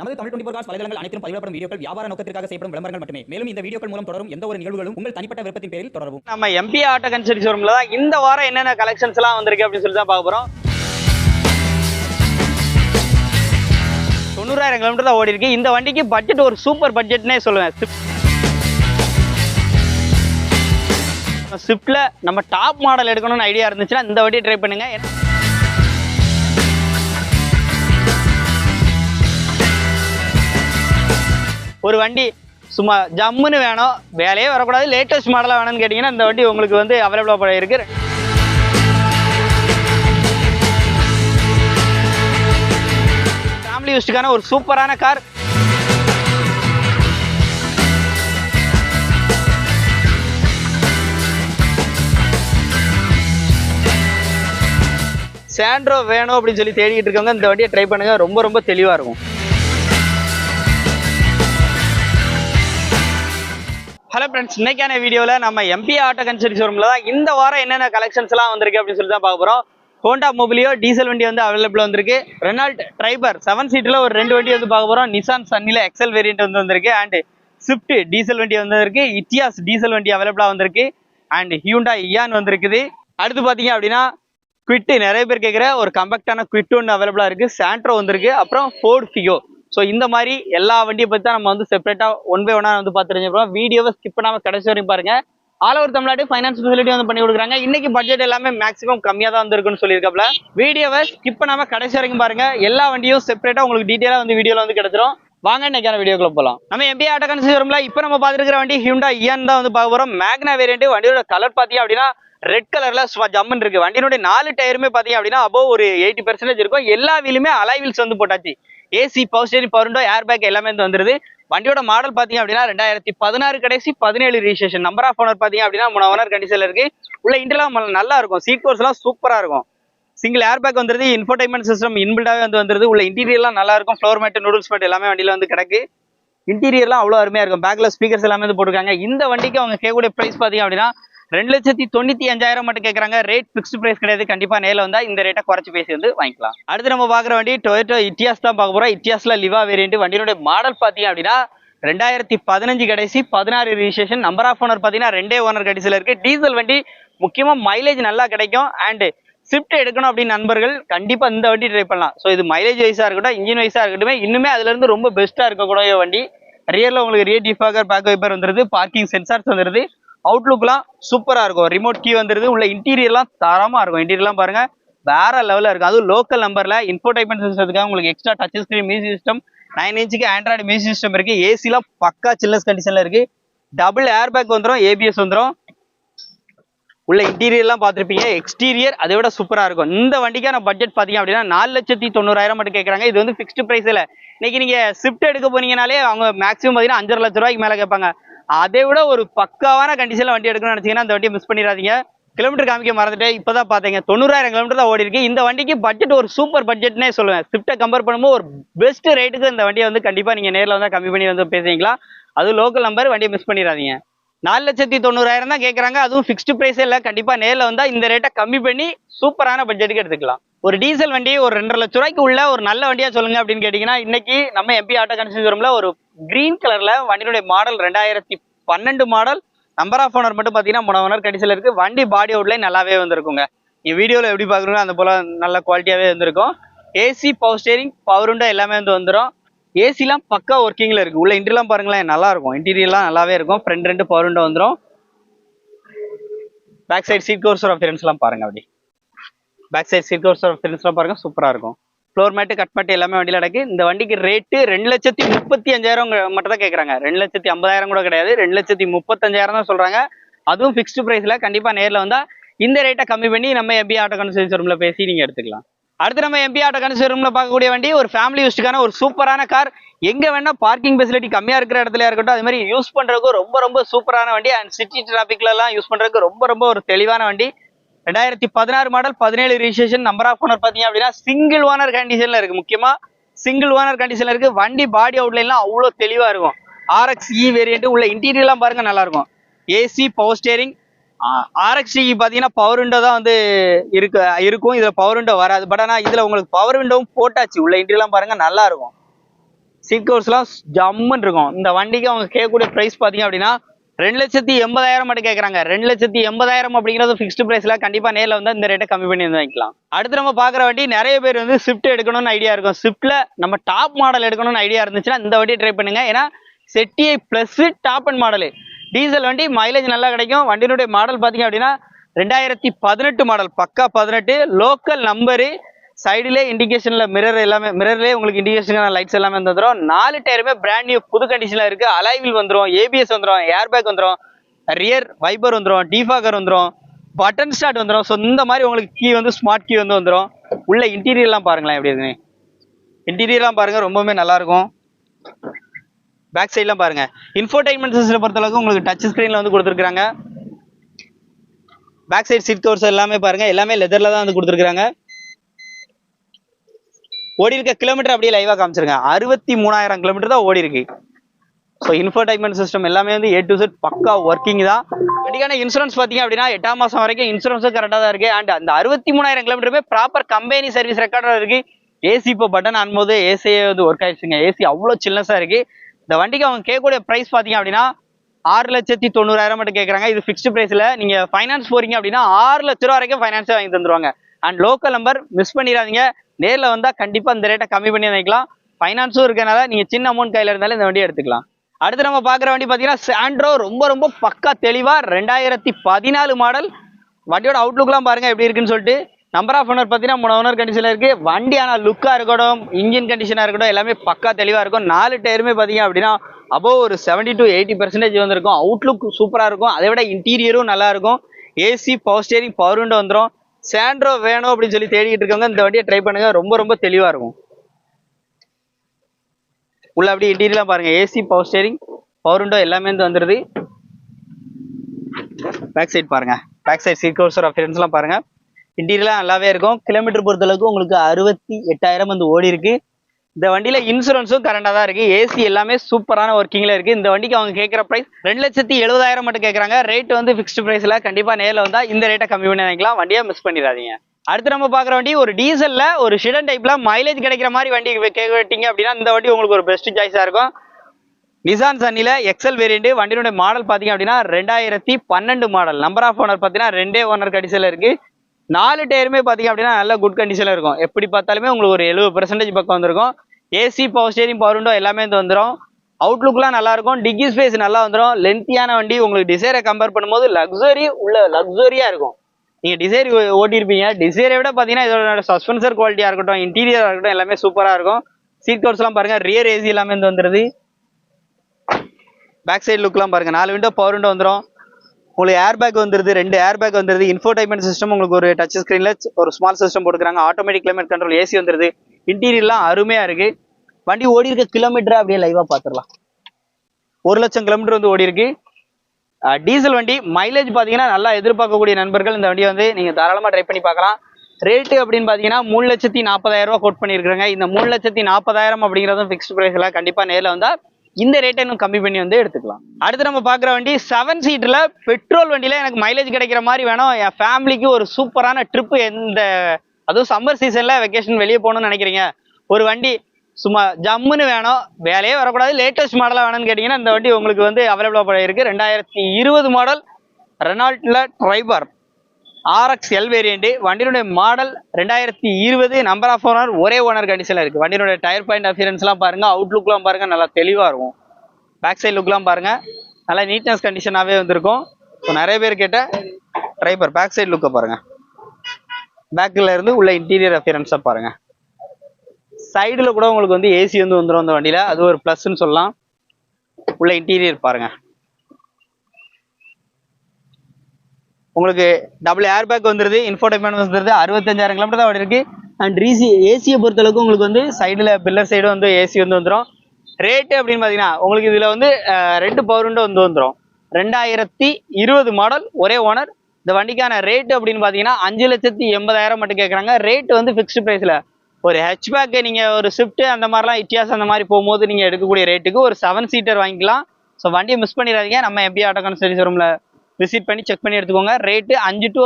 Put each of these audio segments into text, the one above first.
நமது Tamil twenty cos வலைதளங்கள் அனைத்தும் பதிவிடப்படும் வீடியோக்கள் வியாபார நோக்கத்திற்காக செய்யப்படும் விளம்பரங்கள் மட்டுமே. மேலும் இந்த வீடியோக்கள் மூலம் தொடரும் எந்த ஒரு நிகழ்வுகளும் உங்கள் தனிப்பட்ட விருப்பத்தின் பேரில் தொடரும் நம்ம எம்பி ஆட்டோ கன்சல்டி ஷோரூம்ல தான் இந்த வாரம் என்னென்ன கலெக்ஷன்ஸ் எல்லாம் வந்திருக்கு அப்படின்னு சொல்லி தான் பார்க்க போறோம். தொண்ணூறாயிரம் கிலோமீட்டர் தான் ஓடி இருக்கு இந்த வண்டிக்கு பட்ஜெட் ஒரு சூப்பர் பட்ஜெட்னே சொல்லுவேன். ஸ்விஃப்ட்ல நம்ம டாப் மாடல் எடுக்கணும்னு ஐடியா இருந்துச்சுன்னா இந்த வண்டியை ட்ரை பண்ணுங்க. ஒரு வண்டி சும்மா ஜம்முன்னு வேணும். வேலையே வரக்கூடாது. லேட்டஸ்ட் மாடலாக வேணும்னு கேட்டிங்கன்னா இந்த வண்டி உங்களுக்கு வந்து அவைலபிளாக இருக்கு. ஃபேமிலி யூஸ்டுக்கான ஒரு சூப்பரான கார். சாண்ட்ரோ வேணும் அப்படின்னு சொல்லி தேடிக்கிட்டு இருக்கவங்க இந்த வண்டியை ட்ரை பண்ணுங்க. ரொம்ப ரொம்ப தெளிவாக இருக்கும். ஹலோ ஃப்ரெண்ட்ஸ் இன்னைக்கான வீடியோவில் நம்ம எம்பி ஆட்டோ கன்சல்டி ஷோரூமில் தான் இந்த வாரம் என்னென்ன கலெக்ஷன்ஸ்லாம் வந்திருக்கு அப்படின்னு சொல்லி தான் பார்க்க போகிறோம் ஹோண்டா மொபிலியோ டீசல் வண்டி வந்து அவைலபிள் வந்திருக்கு. ரெனால்ட் ட்ரைபர் செவன் சீட்டில் ஒரு ரெண்டு வண்டி வந்து பார்க்க போகிறோம் நிசான் சன்னில எக்ஸல் வேரியன்ட் வந்து வந்திருக்கு. அண்ட் ஸ்விஃப்ட் டீசல் வண்டி வந்திருக்கு. இட்டியாஸ் டீசல் வண்டி அவைலபிளாக வந்திருக்கு. அண்ட் ஹியூண்டா இயான் வந்திருக்குது. அடுத்து பார்த்தீங்க அப்படின்னா குவிட்டு நிறைய பேர் கேட்குற ஒரு கம்பெக்டான குவிட் ஒன்று அவைலபிளாக இருக்குது சாண்ட்ரோ வந்திருக்கு. அப்புறம் ஃபோர்ட் ஃபிகோ ஸோ இந்த மாதிரி எல்லா வண்டியை பற்றி தான் நம்ம வந்து செப்பரேட்டாக ஒன் பை ஒன்னாக வந்து பார்த்து வீடியோவை ஸ்கிப் பண்ணாமல் கடைசி வரையும் பாருங்கள் all over Tamil Nadu finance facility வந்து பண்ணி கொடுக்குறாங்க. இன்னைக்கு பட்ஜெட் எல்லாமே மேக்ஸிமம் கம்மியாக தான் வந்திருக்குன்னு சொல்லியிருக்காப்ல. வீடியோவை ஸ்கிப் பண்ணாமல் கடைசி வரைக்கும் பாருங்க. எல்லா வண்டியும் செப்பரேட்டாக உங்களுக்கு டீட்டெயிலாக வந்து வீடியோவில் வந்து கிடச்சிரும். வாங்க இன்னைக்கான வீடியோக்குள்ள போகலாம் நம்ம எம்பி ஆட்டோ கன்சியூரம்ல இப்போ நம்ம பார்த்துருக்கிற வண்டி ஹியூண்டா இயன் தான் வந்து பார்க்க போகிறோம் மேக்னா வேரியண்ட் வண்டியோட கலர் பார்த்தீங்க அப்படின்னா ரெட் கலர்ல ஜம்முன்னு இருக்கு. வண்டியினுடைய நாலு டயருமே பார்த்தீங்க அப்படின்னா அபோவ் ஒரு எயிட்டி பர்சன்டேஜ் இருக்கும். எல்லா வீலுமே அலைவில்ஸ் வந்து போட்டாச்சு. AC power steering power window air bag எல்லாமே வந்து வந்துருது. வண்டியோட மாடல் பார்த்தீங்க அப்படின்னா ரெண்டாயிரத்தி பதினாறு கடைசி பதினேழு ரிஜிஸ்ட்ரேஷன் நம்பர் ஆஃப் ஓனர் பார்த்தீங்க அப்படின்னா மூணு ஓனர் கண்டிஷன்ல இருக்கு. உள்ள இன்டர்லாம் நல்லா இருக்கும். சீட் கோர்ஸ் எல்லாம் சூப்பரா இருக்கும். சிங்கிள் ஏர் பேக் வந்துருது இன்ஃபர்டைன்மெண்ட் சிஸ்டம் இன்பில்டாவே வந்து வந்துருது. உள்ள இன்டீரியர்லாம் நல்லா இருக்கும். ஃப்ளோர் மேட் நூடுல்ஸ் மேட் எல்லாமே வண்டியில வந்து கிடக்கு. இன்டீரியர்லாம் அவ்வளோ அருமையா இருக்கும். பேக்ல ஸ்பீக்கர்ஸ் எல்லாமே வந்து போட்டிருக்காங்க. இந்த வண்டிக்கு அவங்க கேட்கக்கூடிய பிரைஸ் பார்த்தீங்க அப்படின்னா ரெண்டு லட்சத்தி தொண்ணூத்தி அஞ்சாயிரம் மட்டும் கேட்கறாங்க ரேட் ஃபிக்ஸ்ட் பிரைஸ் கிடையாது. கண்டிப்பா நேரில் வந்தா இந்த ரேட்டை குறைச்சு பேசி வந்து வாங்கிக்கலாம். அடுத்து நம்ம பாக்குற வண்டி டொயோட்டோ இட்டியாஸ் தான் பார்க்க போறோம். இட்டியாஸ்ல லிவா வேரியன்ட் வண்டியினுடைய மாடல் பாத்தீங்க அப்படின்னா ரெண்டாயிரத்தி பதினஞ்சு கடைசி பதினாறு ரிஜிஸ்ட்ரேஷன் நம்பர் ஆஃப் ஓனர் பார்த்தீங்கன்னா ரெண்டே ஓனர் கடைசியில் இருக்கு. டீசல் வண்டி முக்கியமாக மைலேஜ் நல்லா கிடைக்கும். அண்ட் ஸ்விஃப்ட் எடுக்கணும் அப்படின்னு நண்பர்கள் கண்டிப்பாக இந்த வண்டி ட்ரை பண்ணலாம். ஸோ இது மைலேஜ் வைஸாக இருக்கட்டும் இன்ஜின் வைஸாக இருக்கட்டும் இன்னுமே அதுலேருந்து ரொம்ப பெஸ்ட்டாக இருக்கக்கூடிய வண்டி. ரியரில் உங்களுக்கு ரியர் டிஃபாகர் பேக் வைப்பர் வந்துருது. பார்க்கிங் சென்சார்ஸ் வந்துருது. அவுட்லுக்லாம் சூப்பராக இருக்கும். ரிமோட் கீ வந்துருது. உள்ள இன்டீரியர்லாம் தரமாக இருக்கும். இன்டீரியர்லாம் பாருங்கள் வேற லெவலில் இருக்கும். அதுவும் லோக்கல் நம்பரில் இன்ஃபோடைன்மெண்ட் சிஸ்டத்துக்காக உங்களுக்கு extra touch screen music system nine இன்ச்சுக்கு ஆண்ட்ராய்டு மியூசிக் சிஸ்டம் இருக்குது ஏசிலாம் பக்கா சில்லஸ் கண்டிஷனில் இருக்குது டபுள் ஏர் பேக் வந்துடும் ஏபிஎஸ் வந்துடும் உள்ள இன்டீரியர்லாம் பார்த்துருப்பீங்க. எக்ஸ்டீரியர் அதை விட சூப்பராக இருக்கும். இந்த வண்டிக்கான பட்ஜெட் பார்த்தீங்க அப்படின்னா நாலு லட்சத்தி தொண்ணூறாயிரம் மட்டும் கேட்குறாங்க. இது வந்து ஃபிக்ஸ்டு ப்ரைஸ் இல்லை இன்னைக்கு நீங்கள் ஸ்விஃப்ட் எடுக்க போனீங்கனாலே அவங்க மேக்ஸிமம் பார்த்தீங்கன்னா அஞ்சரை லட்ச ரூபாய்க்கு மேலே கேட்பாங்க. அதை விட ஒரு பக்காவான கண்டிஷனில் வண்டி எடுக்கணும்னு நினச்சிங்கன்னா அந்த வண்டியை மிஸ் பண்ணிடாதீங்க. கிலோமீட்டர் காமிக்க மறந்துட்டேன். இப்போ தான் பார்த்தீங்க. தொண்ணூறாயிரம் கிலோமீட்டர் தான் ஓடி இருக்கு இந்த வண்டிக்கு பட்ஜெட் ஒரு சூப்பர் பட்ஜெட்னே சொல்லுவேன். ஸ்விஃப்ட்டை கம்பேர் பண்ணும்போது ஒரு பெஸ்ட் ரேட்டுக்கு இந்த வண்டியை வந்து கண்டிப்பாக நீங்கள் நேரில் வந்து கம்மி பண்ணி வந்து பேசுவீங்களா அதுவும் லோக்கல் நம்பர் வண்டியை மிஸ் பண்ணிடாதீங்க. நாலு லட்சத்தி தொண்ணூறாயிரம் தான் கேட்குறாங்க அதுவும் ஃபிக்ஸ்டு ப்ரைஸே இல்லை. கண்டிப்பாக நேரில் வந்தால் இந்த ரேட்டை கம்மி பண்ணி சூப்பரான பட்ஜெட்டுக்கு எடுத்துக்கலாம். ஒரு டீசல் வண்டி ஒரு ரெண்டரை லட்ச ரூபாய்க்கு உள்ள ஒரு நல்ல வண்டியா சொல்லுங்க அப்படின்னு கேட்டீங்கன்னா இன்னைக்கு நம்ம எம்பி ஆட்டோ கன்சியூமர்ல ஒரு கிரீன் கலர்ல வண்டியுடைய மாடல் ரெண்டாயிரத்தி பன்னெண்டு மாடல் நம்பர் ஆஃப் ஓனர் மட்டும் பார்த்தீங்கன்னா மூணு ஓனர் கடைசியில் இருக்கு. வண்டி பாடி அவுட்லைன் நல்லாவே வந்திருக்குங்க. இந்த வீடியோவில் எப்படி பார்க்குறீங்களோ அந்த போல நல்ல குவாலிட்டியாகவே வந்திருக்கும். AC power steering power window எல்லாமே வந்து வந்துடும் ஏசிலாம் பக்கா ஒர்க்கிங்கில் இருக்குது உள்ள இன்டர்லாம் பாருங்களேன் நல்லா இருக்கும். இன்டீரியர்லாம் நல்லாவே இருக்கும். ஃப்ரண்ட் ரெண்டு பவர் விண்டோ வந்துடும் பேக் சைடு சீட் கோர்ஸ் ஃப்ரெண்ட்ஸ்லாம் பாருங்க அப்படி. பேக் சைட் சீட் கவர்ஸ் ஃப்ரெண்ட்ஸ்லாம் பாருங்க சூப்பராக இருக்கும். ஃப்ளோர் மேட்டு கட் மேட்டு எல்லாமே வண்டியில் நடக்கு இந்த வண்டிக்கு ரேட்டு ரெண்டு லட்சத்தி முப்பத்தி அஞ்சாயிரம் மட்டும் தான் கேட்குறாங்க ரெண்டு லட்சத்தி ஐம்பதாயிரம் கூட கிடையாது. ரெண்டு லட்சத்தி முப்பத்தஞ்சாயிரம் தான் சொல்கிறாங்க அதுவும் ஃபிக்ஸ்டு ப்ரைஸில் கண்டிப்பாக நேரில் வந்தால் இந்த ரேட்டை கம்மி பண்ணி நம்ம எம்பி ஆட்டோ கன்சல்ஸ் ரூமில் பேசி நீங்கள் எடுத்துக்கலாம். அடுத்து நம்ம எம்பி ஆட்டோ கன்சல்ஸ் ரூமில் பார்க்கக்கூடிய வண்டி ஒரு ஃபேமிலி யூஸ்டுக்கான ஒரு சூப்பரான கார் எங்கே வேணால் பார்க்கிங் ஃபெசிலிட்டி கம்மியாக இருக்கிற இடத்துல இருக்கட்டும் அது மாதிரி யூஸ் பண்ணுறதுக்கு ரொம்ப ரொம்ப சூப்பரான வண்டி. அண்ட் சிட்டி டிராஃபிக்லலாம் யூஸ் பண்ணுறதுக்கு ரொம்ப ரொம்ப ஒரு தெளிவான வண்டி. ரெண்டாயிரத்தி பதினாறு மாடல் பதினேழு ரிஜிஸ்ட்ரேஷன் நம்பர் ஆஃப் ஓனர் பார்த்தீங்க அப்படின்னா சிங்கிள் ஓனர் கண்டிஷனில் இருக்குது முக்கியமாக சிங்கிள் ஓனர் கண்டிஷனில் இருக்குது வண்டி பாடி அவுட்லைன்லாம் அவ்வளோ தெளிவாக இருக்கும். ஆர்எக்ஸ் இ வேரியன்ட் உள்ள இன்டீரியர்லாம் பாருங்க நல்லா இருக்கும். ஏசி பவர் ஸ்டேரிங் ஆர்எக்ஸ்டி பார்த்தீங்கன்னா பவர் விண்டோ தான் வந்து இருக்கு இருக்கும். இதில் பவர் விண்டோ வராது. பட் ஆனால் இதில் உங்களுக்கு பவர் விண்டோவும் போட்டாச்சு. உள்ள இன்டீரியர்லாம் பாருங்க நல்லா இருக்கும். சீட் கவர்ஸ்லாம் ஜம்முன்னு இருக்கும். இந்த வண்டிக்கு அவங்க கேட்கக்கூடிய ப்ரைஸ் பார்த்தீங்க அப்படின்னா ரெண்டு லட்சத்தி எண்பதாயிரம் மட்டும் கேட்குறாங்க ரெண்டு லட்சத்தி எண்பதாயிரம் அப்படிங்கிறது ஃபிக்ஸ்டு ப்ரைஸில் கண்டிப்பாக நேரில் வந்து இந்த ரேட்டை கம்மி பண்ணி வந்து வாங்கிக்கலாம். அடுத்து நம்ம பார்க்குற வண்டி நிறைய பேர் வந்து ஸ்விஃப்ட் எடுக்கணும்னு ஐடியா இருக்கும். ஸ்விஃப்ட்டில் நம்ம டாப் மாடல் எடுக்கணும்னு ஐடியா இருந்துச்சுன்னா இந்த வண்டியை ட்ரை பண்ணுங்க. ஏன்னா செட்டிஐ plus top end model diesel வண்டி மைலேஜ் நல்லா கிடைக்கும். வண்டியினுடைய மாடல் பார்த்தீங்க அப்படின்னா ரெண்டாயிரத்தி பதினெட்டு மாடல் பக்கா பதினெட்டு லோக்கல் நம்பரு சைடுலே இண்டிகேஷன்ல மிரர் எல்லாமே மிரர்லேயே உங்களுக்கு இண்டிகேஷன் லைட்ஸ் எல்லாமே வந்துடும் நாலு டயருமே பிராண்ட் நியூ புது கண்டிஷன்ல இருக்கு. அலைவில் வந்துடும் ஏபிஎஸ் வந்துடும் ஏர் பேக் வந்துடும் ரியர் வைபர் வந்துடும் டிஃபாகர் வந்துடும் பட்டன் ஸ்டார்ட் வந்துடும் ஸோ இந்த மாதிரி உங்களுக்கு கீ வந்து ஸ்மார்ட் கீ வந்து வந்துடும் உள்ள இன்டீரியர்லாம் பாருங்களேன் எப்படி இருக்குன்னு. இன்டீரியர்லாம் பாருங்க ரொம்பவுமே நல்லா இருக்கும் பேக் சைட்லாம் பாருங்க. இன்ஃபோர்டைன்மெண்ட் சிஸ்டம் பொறுத்தளவுக்கு உங்களுக்கு டச் ஸ்க்ரீனில் வந்து கொடுத்துருக்காங்க பேக் சைடு சீட் கவர்ஸ் எல்லாமே பாருங்க. எல்லாமே லெதர்ல தான் வந்து கொடுத்துருக்காங்க ஓடி இருக்க கிலோமீட்டர் அப்படியே லைவாக காமிச்சிருங்க. அறுபத்தி மூணாயிரம் கிலோமீட்டர் தான் ஓடி இருக்கு ஸோ இன்ஃபர்டைன்மெண்ட் சிஸ்டம் எல்லாமே வந்து ஏ டு செட் பக்கா ஒர்க்கிங் தான். வண்டிக்கான இன்சூரன்ஸ் பார்த்தீங்க அப்படின்னா எட்டாம் மாதம் வரைக்கும் இன்சூரன்ஸும் கரெக்டாக தான் இருக்குது அண்ட் அந்த அறுபத்தி மூணாயிரம் கிலோமீட்டருமே ப்ராப்பர் கம்பெனி சர்வீஸ் ரெக்கார்டாக இருக்கு. ஏசி இப்போ பட்டன் ஆனும்போது ஏசியே வந்து ஒர்க் ஆயிடுச்சுங்க. ஏசி அவ்வளோ சில்னஸாக இருக்குது இந்த வண்டிக்கு அவங்க கேட்கக்கூடிய ப்ரைஸ் பார்த்தீங்க அப்படின்னா ஆறு லட்சத்தி தொண்ணூறாயிரம் மட்டும் கேட்குறாங்க. இது ஃபிக்ஸ்டு ப்ரைஸில் நீங்கள் ஃபைனான்ஸ் போகிறீங்க அப்படின்னா ஆறு லட்ச ரூபா வரைக்கும் ஃபைனான்ஸே வாங்கி தந்துருவாங்க. அண்ட் லோக்கல் நம்பர் மிஸ் பண்ணிடாதீங்க. நேரில் வந்தால் கண்டிப்பாக இந்த ரேட்டை கம்மி பண்ணி வாங்கிக்கலாம். ஃபைனான்ஸும் இருக்கனால நீங்கள் சின்ன அமௌண்ட் கையில் இருந்தாலும் இந்த வண்டியை எடுத்துக்கலாம். அடுத்து நம்ம பார்க்குற வண்டி பார்த்தீங்கன்னா சாண்ட்ரோ ரொம்ப ரொம்ப பக்கா தெளிவாக ரெண்டாயிரத்தி பதினாலு மாடல் வண்டியோட அவுட்லுக்லாம் பாருங்கள் எப்படி இருக்குன்னு சொல்லிட்டு. நம்பர் ஆஃப் ஓனர் பார்த்தீங்கன்னா மூணு ஓனர் கண்டிஷனில் இருக்குது வண்டி ஆனால் லுக்காக இருக்கட்டும் இன்ஜின் கண்டிஷனாக இருக்கட்டும் எல்லாமே பக்கா தெளிவாக இருக்கும். நாலு டயருமே பார்த்தீங்க அப்படின்னா அபோவ் ஒரு செவன்டி டு எயிட்டி பர்சன்டேஜ் வந்திருக்கும். அவுட்லுக் சூப்பராக இருக்கும். அதை விட இன்டீரியரும் நல்லாயிருக்கும் AC power steering power window வந்துடும் சாண்ட்ரோ வேணும் அப்படின்னு சொல்லி தேடிட்டு இருக்கவங்க இந்த வண்டியை ட்ரை பண்ணுங்க. ரொம்ப ரொம்ப தெளிவாக இருக்கும். உள்ள அப்படியே இன்டீரியலாம் பாருங்க. AC power steering power window எல்லாமே வந்து வந்துருது. பேக் சைட் பாருங்க. பேக் சைட் சீட் கவர்ஸ் அஃபியரன்ஸ்லாம் பாருங்க. இன்டீரியர்லாம் நல்லாவே இருக்கும். கிலோமீட்டர் பொறுத்தளவுக்கு உங்களுக்கு அறுபத்தி எட்டாயிரம் வந்து ஓடி இருக்கு இந்த வண்டியில இன்சூரன்ஸும் கரண்டா தான் இருக்கு. ஏசி எல்லாமே சூப்பரான ஒர்க்கிங்ல இருக்கு. இந்த வண்டிக்கு அவங்க கேட்குற ப்ரைஸ் ரெண்டு லட்சத்தி எழுபதாயிரம் மட்டும் கேட்குறாங்க ரேட் வந்து ஃபிக்ஸ்டு பிரைஸ்ல கண்டிப்பா நேரில் வந்தா இந்த ரேட்டை கம்மி பண்ணி வாங்கிக்கலாம். வண்டியை மிஸ் பண்ணிடாதீங்க. அடுத்து நம்ம பார்க்குற வண்டி ஒரு டீசல்ல ஒரு ஷிடன் டைப்ல மைலேஜ் கிடைக்கிற மாதிரி வண்டி கேட்டீங்க அப்படின்னா இந்த வண்டி உங்களுக்கு ஒரு பெஸ்ட் சாய்ஸா இருக்கும். நிசான் சன்னில எக்ஸல் வேரியண்ட் வண்டியினுடைய மாடல் பார்த்தீங்க அப்படின்னா ரெண்டாயிரத்தி பன்னெண்டு மாடல் நம்பர் ஆஃப் ஓனர் பார்த்தீங்கன்னா ரெண்டே ஓனர் கடிசல இருக்கு. நாலு டயருமே பார்த்தீங்க அப்படின்னா நல்ல குட் கண்டிஷனில் இருக்கும். எப்படி பார்த்தாலுமே உங்களுக்கு ஒரு எழுபது பர்சன்டேஜ் பக்கம் வந்திருக்கும். AC power steering power window எல்லாமே வந்து வந்துடும் அவுட்லுக்லாம் நல்லா இருக்கும். டிக்கி ஸ்பேஸ் நல்லா வந்துடும் லென்த்தியான வண்டி உங்களுக்கு டிசைரை கம்பேர் பண்ணும்போது லக்ஸரி உள்ள லக்ஸரியாக இருக்கும். நீங்கள் டிசைர் ஓட்டியிருப்பீங்க. டிசைரை விட பார்த்தீங்கன்னா இதோட சஸ்பென்சர் குவாலிட்டியாக இருக்கட்டும் இன்டீரியராக இருக்கட்டும் எல்லாமே சூப்பராக இருக்கும். சீட் கவர்ஸ்லாம் பாருங்கள் ரியர் ஏசி எல்லாமே வந்து வந்துருது. பேக் சைடு லுக்லாம் பாருங்க. நாலு விண்டோ பவர் விண்டோ வந்துடும் உங்களுக்கு ஏர் பேக் வந்துருது ரெண்டு ஏர் பேக் வந்துருது. இன்ஃபோடைன்மெண்ட் சிஸ்டம் உங்களுக்கு ஒரு டச் ஸ்க்ரீன்ல ஒரு ஸ்மால் சிஸ்டம் போட்டுக்கிறாங்க. ஆட்டோமேட்டிக் கிளைமேட் கண்ட்ரோல் ஏசி வந்துருது. இன்டீரியர்லாம் அருமையா இருக்கு. வண்டி ஓடி இருக்க கிலோமீட்டரை அப்படியே லைவா பார்த்துடலாம் ஒரு லட்சம் கிலோமீட்டர் வந்து ஓடி இருக்கு. டீசல் வண்டி மைலேஜ் பார்த்தீங்கன்னா நல்லா எதிர்பார்க்கக்கூடிய நண்பர்கள் இந்த வண்டியை வந்து நீங்கள் தாராளமாக ட்ரை பண்ணி பார்க்கலாம் ரேட்டு அப்படின்னு பார்த்தீங்கன்னா மூணு லட்சத்தி நாற்பதாயிரம் ரூபா கோட் பண்ணியிருக்காங்க இந்த மூணு லட்சத்தி நாற்பதாயிரம் அப்படிங்கிறதும் ஃபிக்ஸ்ட் ப்ரைஸில் கண்டிப்பாக நேரில் வந்தால் இந்த ரேட்டை இன்னும் கம்மி பண்ணி வந்து எடுத்துக்கலாம். அடுத்து நம்ம பார்க்குற வண்டி செவன் சீட்டில் பெட்ரோல் வண்டியில் எனக்கு மைலேஜ் கிடைக்கிற மாதிரி வேணும். என் ஃபேமிலிக்கு ஒரு சூப்பரான ட்ரிப்பு எந்த அதுவும் சம்மர் சீசனில் வெக்கேஷன் வெளியே போகணும்னு நினைக்கிறீங்க. ஒரு வண்டி சும்மா ஜம்முன்னு வேணும். வேலையே வரக்கூடாது. லேட்டஸ்ட் மாடலாக வேணும்னு கேட்டிங்கன்னா இந்த வண்டி உங்களுக்கு வந்து அவைலபிளாக இருக்குது ரெண்டாயிரத்தி இருபது மாடல் ரெனால்ட்டில் ட்ரைபர் ஆர்எக்ஸ் எல் வேரியண்ட் வண்டியினுடைய மாடல் ரெண்டாயிரத்தி இருபது நம்பர் ஆஃப் ஓனர் ஒரே ஓனர் கண்டிஷனில் இருக்குது வண்டியினுடைய டயர் பாயிண்ட் அஃபியரன்ஸ்லாம் பாருங்கள் அவுட்லுக்லாம் பாருங்கள் நல்லா தெளிவாக இருக்கும். பேக் சைடு லுக்லாம் பாருங்கள் நல்லா நீட்னஸ் கண்டிஷனாகவே வந்திருக்கும். இப்போ நிறைய பேர் கேட்ட ட்ரைபர் பேக் சைட் லுக்கை பாருங்கள் பேக்கில் இருந்து உள்ள இன்டீரியர் அஃபியரன்ஸை பாருங்கள் சைடில் கூட உங்களுக்கு வந்து ஏசி வந்து வந்துடும் அந்த வண்டியில். அது ஒரு ப்ளஸ்ன்னு சொல்லலாம். உள்ள இன்டீரியர் பாருங்கள் உங்களுக்கு டபுள் ஏர் பேக் வந்துருது இன்ஃபோடைமெண்ட் வந்துருது அறுபத்தஞ்சாயிரம் கிலோமீட்டர் தான் ஓடி இருக்கு அண்ட் ரீசி ஏசியை பொறுத்தளவுக்கு உங்களுக்கு வந்து சைடில் பில்லர் சைடு வந்து ஏசி வந்து வந்துடும் ரேட்டு அப்படின்னு பார்த்தீங்கன்னா உங்களுக்கு இதில் வந்து ரெண்டு பவர் விண்டோ வந்து வந்துடும் ரெண்டாயிரத்தி இருபது மாடல் ஒரே ஓனர் இந்த வண்டிக்கான ரேட்டு அப்படின்னு பார்த்தீங்கன்னா அஞ்சு லட்சத்தி எண்பதாயிரம் மட்டும் கேட்குறாங்க. ரேட்டு வந்து ஃபிக்ஸ்டு ப்ரைஸில் ஒரு ஹெச்பேக்கு நீங்கள் ஒரு ஸ்விஃப்ட்டு அந்த மாதிரிலாம் இட்டியாஸ் அந்த மாதிரி போகும்போது நீங்கள் எடுக்கக்கூடிய ரேட்டுக்கு ஒரு செவன் சீட்டர் வாங்கிக்கலாம். ஸோ வண்டியை மிஸ் பண்ணிடாதீங்க. நம்ம எப்படி ஆட்டோ கன்சல்டி ரூமில் விசிட் பண்ணி செக் பண்ணி எடுத்துக்கோங்க. ரேட்டு அஞ்சு டு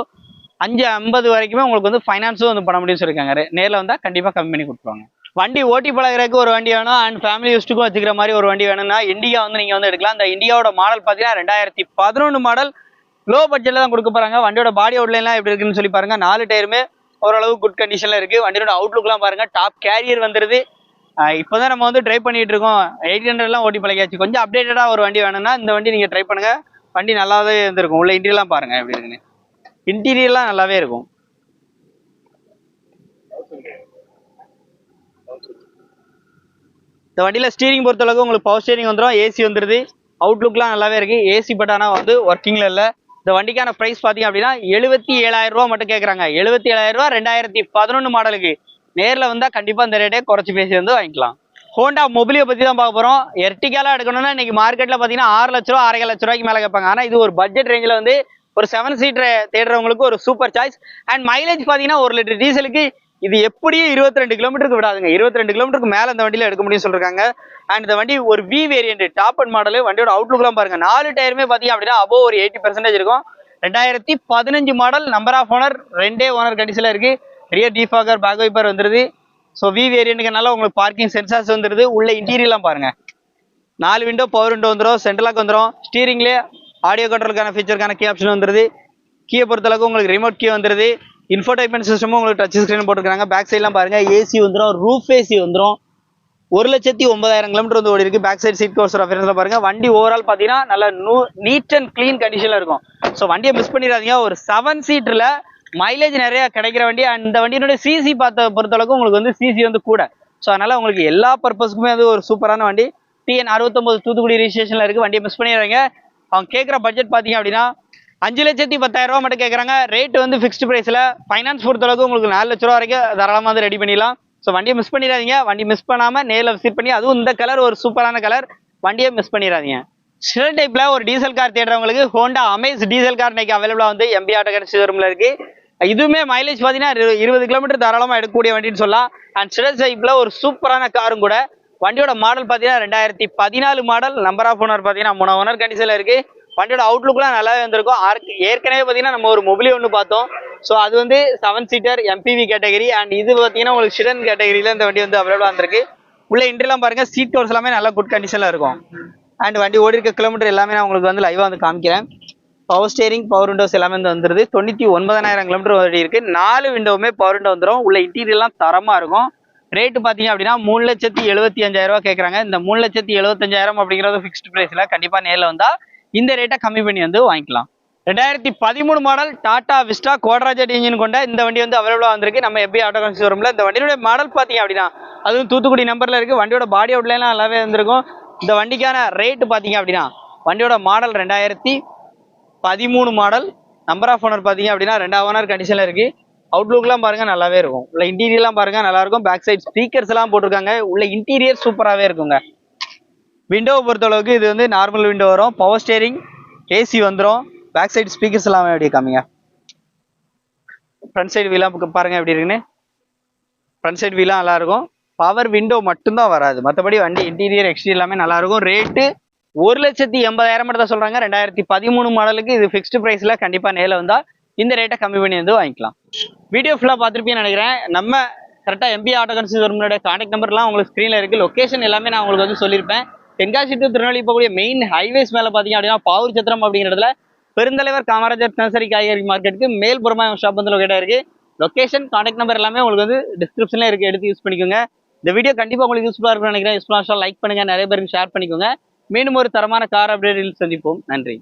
அஞ்சு ஐம்பது வரைக்குமே உங்களுக்கு வந்து ஃபைனான்ஸும் வந்து பண்ண முடியும்னு சொல்லியிருக்காங்க. நேரில் வந்தால் கண்டிப்பாக கம்மி பண்ணி கொடுத்துருவாங்க. வண்டி ஓட்டி பழகுறதுக்கு ஒரு வண்டி வேணும். அண்ட் ஃபேமிலி யூஸ்ட்டுக்கும் வச்சுக்கிற மாதிரி ஒரு வண்டி வேணும்னா இண்டியா வந்து நீங்கள் வந்து எடுக்கலாம். இந்த இந்தியாவோட மாடல் பார்த்தீங்கன்னா ரெண்டாயிரத்தி பதினொன்று மாடல் லோ பட்ஜெட்டில் தான் கொடுக்க போகிறாங்க வண்டியோட பாடி அவுட்லைன்லாம் எப்படி இருக்குன்னு சொல்லி பாருங்கள் நாலு டயருமே ஓரளவு குட் கண்டிஷனில் இருக்குது வண்டியோட அவுட்லுக்லாம் பாருங்கள் டாப் கேரியர் வந்துருது. இப்போ தான் நம்ம வந்து ட்ரை பண்ணிகிட்டு இருக்கோம். எயிட் ஹண்ட்ரட்லாம் ஓட்டி பழகியாச்சு. கொஞ்சம் அப்டேட்டடாக ஒரு வண்டி வேணும்னா இந்த வண்டி நீங்கள் ட்ரை பண்ணுங்கள் வண்டி நல்லாவே இருந்திருக்கும். உள்ள இன்டீரியர்லாம் பாருங்க எப்படி இருக்குன்னு. இன்டீரியர்லாம் நல்லாவே இருக்கும். இந்த வண்டியில் ஸ்டீரிங் பொறுத்தளவுக்கு உங்களுக்கு பவர் ஸ்டீரிங் வந்துடும் ஏசி வந்துடுது அவுட்லுக்லாம் நல்லாவே இருக்குது ஏசி பட் ஆனால் வந்து ஒர்க்கிங்கில் இல்லை. இந்த வண்டிக்கான ப்ரைஸ் பார்த்தீங்க அப்படின்னா எழுபத்தி ஏழாயிரம் மட்டும் கேட்குறாங்க எழுபத்தி ஏழாயிரம் ரூபா ரெண்டாயிரத்தி பதினொன்று மாடலுக்கு நேரில் வந்தால் கண்டிப்பாக இந்த ரேட்டே குறைச்சி பேசி வந்து வாங்கிக்கலாம். ஹோண்டா மொபிலியை பற்றி தான் பார்க்க போகிறோம் எர்டிகாலாக எடுக்கணும்னா இன்னைக்கு மார்க்கெட்டில் பார்த்தீங்கன்னா ஆறு லட்ச ரூபா ஆறரை லட்ச ரூபாய்க்கு மேலே கேட்பாங்க. ஆனால் இது ஒரு பட்ஜெட் ரேஞ்சில் வந்து ஒரு செவன் சீட்டர் தேடுறவங்களுக்கு ஒரு சூப்பர் சாய்ஸ் அண்ட் மைலேஜ் பார்த்தீங்கன்னா ஒரு லிட்டர் டீசலுக்கு இது எப்படியும் இருபத்தி ரெண்டு கிலோமீட்டருக்கு விடாதுங்க. இருபத்தி ரெண்டு கிலோமீட்டருக்கு மேலே இந்த வண்டியில் எடுக்க முடியும்னு சொல்லிருக்காங்க. அண்ட் இந்த வண்டி ஒரு V variant top end model வண்டியோட அவுட்லுக்லாம் பாருங்கள் நாலு டயருமே பார்த்தீங்க அப்படின்னா அபோ ஒரு எயிட்டி பர்சன்டேஜ் இருக்கும். ரெண்டாயிரத்தி பதினஞ்சு மாடல் நம்பர் ஆஃப் ஓனர் ரெண்டே ஓனர் கண்டிஷனில் இருக்குது ரியர் டீஃபாகர் பேக் வைப்பர் வந்துருது. ஸோ வி வேரியண்ட்டுக்கனால உங்களுக்கு பார்க்கிங் சென்சார்ஸ் வந்துடுது உள்ள இன்டீரியர்லாம் பாருங்க. நாலு விண்டோ பவர் விண்டோ வந்துடும் சென்ட்ரலாக் வந்துடும் ஸ்டீரிங்லேயே ஆடியோ கண்ட்ரோலுக்கான ஃபீச்சருக்கான கீ ஆப்ஷன் வந்துருது. கீயை பொறுத்தளவுக்கு உங்களுக்கு ரிமோட் கீ வந்துருது. இன்ஃபோடைன்மெண்ட் சிஸ்டமும் உங்களுக்கு டச் ஸ்க்ரீன் போட்டுருக்காங்க. பேக் சைட்லாம் பாருங்கள் ஏசி வந்துடும் ரூஃப் ஏசி வந்துடும் ஒரு லட்சத்தி ஒன்பதாயிரம் கிலோமீட்டர் வந்து ஓடி இருக்கு பேக் சைடு சீட் கோர்ஸ் ரெஃபரன்ஸ்ல பாருங்க. வண்டி ஓவரால் பார்த்தீங்கன்னா நல்லா நூ நீட் அண்ட் க்ளீன் கண்டிஷனில் இருக்கும். ஸோ வண்டியை மிஸ் பண்ணிடாதீங்க. ஒரு செவன் சீட்டில் மைலேஜ் நிறைய கிடைக்கிற வண்டி அந்த வண்டியினுடைய சிசி பார்த்த பொறுத்தளவுக்கு உங்களுக்கு வந்து சிசி வந்து கூட. ஸோ அதனால உங்களுக்கு எல்லா பர்பஸ்க்குமே அது ஒரு சூப்பரான வண்டி. டிஎன் அறுபத்தொம்பது தூத்துக்குடி ரிஜிஸ்ட்ரேஷனில் இருக்கு. வண்டியை மிஸ் பண்ணிடுறாங்க அவங்க கேட்குற பட்ஜெட் பார்த்தீங்க அப்படின்னா அஞ்சு லட்சத்தி பத்தாயிரம் ரூபா மட்டும் கேட்குறாங்க. ரேட் வந்து ஃபிக்ஸ்டு ப்ரைஸில் ஃபைனான்ஸ் பொறுத்தளவுக்கு உங்களுக்கு நாலு லட்ச ரூபா வரைக்கும் தாராளமாக வந்து ரெடி பண்ணிடலாம். ஸோ வண்டியை மிஸ் பண்ணிடாதீங்க. வண்டி மிஸ் பண்ணாமல் நேரில் விசிட் பண்ணி அதுவும் இந்த கலர் ஒரு சூப்பரான கலர் வண்டியை மிஸ் பண்ணிடாதீங்க. ஷில் டைப்பில் ஒரு டீசல் கார் தேடுறவங்களுக்கு ஹோண்டா அமேஸ் டீசல் கார் இன்னைக்கு அவைலபிளாக வந்து எம்பி ஆட்டோ கடை ஷோரூம்ல இருக்குது இதுவுமே மைலேஜ் பார்த்தீங்கன்னா இரு- இருபது கிலோமீட்டர் தாராளமாக எடுக்கக்கூடிய வண்டின்னு சொல்லலாம். அண்ட் ஸ்டெட் டைப்ல ஒரு சூப்பரான காரும் கூட. வண்டியோட மாடல் பார்த்தீங்கன்னா ரெண்டாயிரத்தி பதினாலு மாடல் நம்பர் ஆஃப் ஓனர் பார்த்தீங்கன்னா மூணு ஓனர் கண்டிஷனில் இருக்கு. வண்டியோட அவுட்லுக்லாம் நல்லாவே வந்திருக்கும். ஏற்கனவே பார்த்தீங்கன்னா நம்ம ஒரு மொபிலி ஒன்று பார்த்தோம். ஸோ அது வந்து seven seater MPV category and இது பார்த்தீங்கன்னா உங்களுக்கு ஷிடன் கேட்டகரியில் இந்த வண்டி வந்து அவைலபிளாக வந்திருக்கு. உள்ள இன்ட்ரெலாம் பாருங்க. சீட் கவர்ஸ் எல்லாமே நல்ல குட் கண்டிஷனில் இருக்கும். அண்ட் வண்டி ஓடி இருக்க கிலோமீட்டர் எல்லாமே நான் உங்களுக்கு வந்து லைவாக வந்து காமிக்கிறேன். பவர் ஸ்டேரிங் பவர் விண்டோஸ் எல்லாமே வந்து வந்துருது. தொண்ணூற்றி ஒன்பதாயிரம் கிலோமீட்டர் ஓடி இருக்குது நாலு விண்டோவுமே பவர் விண்டோ வந்துடும் உள்ள இன்டீரியர்லாம் தரமாக இருக்கும். ரேட்டு பார்த்தீங்க அப்படின்னா மூணு லட்சத்தி எழுபத்தி அஞ்சாயிரம் ரூபா கேட்குறாங்க இந்த மூணு லட்சத்தி எழுபத்தஞ்சாயிரம் அப்படிங்கிறது ஃபிக்ஸ்டு ப்ரைஸில் கண்டிப்பாக நேரில் வந்தால் இந்த ரேட்டை கம்மி பண்ணி வந்து வாங்கிக்கலாம். ரெண்டாயிரத்தி பதிமூணு model Tata Vista Quadrajet engine கொண்ட இந்த வண்டி வந்து அவைலபிளாக வந்திருக்கு. நம்ம எப்படி ஆட்டோ கன்சி ஷோரூமில் இந்த வண்டியோட மாடல் பார்த்தீங்க அப்படின்னா அதுவும் தூத்துக்குடி நம்பரில் இருக்குது வண்டியோட பாடி அவுட்லாம் நல்லாவே வந்திருக்கும். இந்த வண்டிக்கான ரேட்டு பார்த்தீங்க அப்படின்னா வண்டியோட மாடல் ரெண்டாயிரத்தி பதிமூணு மாடல் நம்பர் ஆஃப் ஓனர் பார்த்தீங்க அப்படின்னா ரெண்டாவது ஓனர் கண்டிஷனில் இருக்குது அவுட்லுக்லாம் பாருங்கள் நல்லாவே இருக்கும். உள்ள இன்டீரியர்லாம் பாருங்கள் நல்லாயிருக்கும் பேக் சைட் ஸ்பீக்கர்ஸ் எல்லாம் போட்டிருக்காங்க. உள்ள இன்டீரியர் சூப்பராகவே இருக்குங்க. விண்டோவை பொறுத்தளவுக்கு இது வந்து நார்மல் விண்டோ வரும். பவர் ஸ்டேரிங் ஏசி வந்துடும் பேக் சைடு ஸ்பீக்கர்ஸ் எல்லாமே எப்படி காமிங்க ஃப்ரண்ட் சைடு வீலாம் பாருங்கள் எப்படி இருக்குன்னு. ஃப்ரண்ட் சைடு வீலாம் நல்லாயிருக்கும் பவர் விண்டோ மட்டும்தான் வராது. மற்றபடி வண்டி இன்டீரியர் எக்ஸ்டீரியர் எல்லாமே நல்லாயிருக்கும் ரேட்டு ஒரு லட்சத்தி எண்பதாயிரம் மட்டும் தான் சொல்றாங்க. ரெண்டாயிரத்தி பதிமூணு மாடலுக்கு இது ஃபிக்ஸ்டு ப்ரைஸ்ல கண்டிப்பா நேரில் வந்தா இந்த ரேட்டை கம்மி பண்ணி வந்து வாங்கிக்கலாம். வீடியோ ஃபுல்லாக பார்த்துருப்பீங்கன்னு நினைக்கிறேன். நம்ம கரெக்டாக எம்பி ஆட்டோ கன்சியூமரோட கான்டாக்ட் நம்பர்லாம் உங்களுக்கு ஸ்க்ரீனில் இருக்குது லொக்கேஷன் எல்லாமே நான் உங்களுக்கு வந்து சொல்லியிருப்பேன். தென்காசி டு திருநெல்வேலி போகக்கூடிய மெயின் ஹைவேஸ் மேலே பார்த்தீங்க அப்படின்னா பாவூர் சத்திரம் அப்படிங்கிற இடத்துல பெருந்தலைவர் காமராஜர் நர்சரி காய்கறி மார்க்கெட்டுக்கு மேல்புறமா ஷாப் வந்து லொக்கேட்டாக இருக்கு. லொகேஷன் கான்டாக்ட் நம்பர் எல்லாமே உங்களுக்கு வந்து டிஸ்கிரிப்ஷனில் இருக்கு. எடுத்து யூஸ் பண்ணிக்கோங்க. இந்த வீடியோ கண்டிப்பாக உங்களுக்கு யூஸ்ஃபுல்லாக இருக்கும்னு நினைக்கிறேன். யூஸ்ஃபுல்லாக லைக் பண்ணுங்கள் நிறைய பேருக்கு ஷேர் பண்ணிக்கோங்க. மீண்டும் ஒரு தரமான கார் அப்டேட்டில் சந்திப்போம். நன்றி.